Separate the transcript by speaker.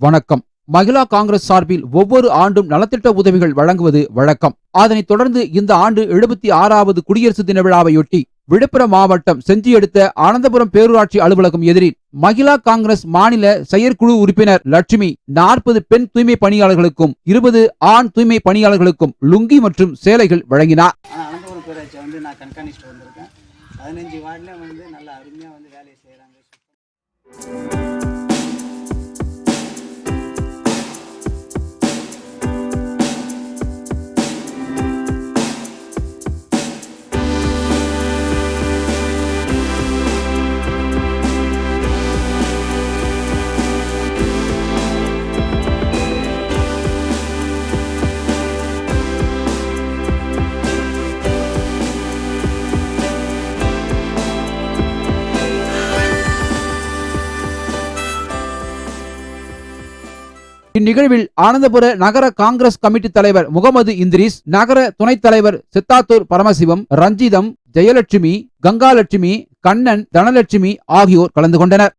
Speaker 1: வணக்கம். மகிழா காங்கிரஸ் சார்பில் ஒவ்வொரு ஆண்டும் நலத்திட்ட உதவிகள் வழங்குவது வழக்கம். அதனைத் தொடர்ந்து இந்த ஆண்டு எழுபத்தி ஆறாவது குடியரசு தின விழாவையொட்டி விழுப்புரம் மாவட்டம் செஞ்சி அனந்தபுரம் ஆனந்தபுரம் பேரூராட்சி அலுவலகம் எதிரில் மகிழா காங்கிரஸ் மாநில செயற்குழு உறுப்பினர் லட்சுமி நாற்பது பெண் தூய்மை பணியாளர்களுக்கும் இருபது ஆண் தூய்மை பணியாளர்களுக்கும் லுங்கி மற்றும் சேலைகள் வழங்கினார்.
Speaker 2: பதினஞ்சு வார்டில் வந்து நல்லா அருமையாக வந்து வேலையை செய்கிறாங்க
Speaker 1: இந்நிகழ்வில் ஆனந்தபுர நகர காங்கிரஸ் கமிட்டி தலைவர் முகமது இந்திரிஸ் நகர துணைத் தலைவர் சித்தாத்தூர் பரமசிவம் ரஞ்சிதம் ஜெயலட்சுமி கங்காலட்சுமி கண்ணன் தனலட்சுமி ஆகியோர் கலந்து கொண்டனர்.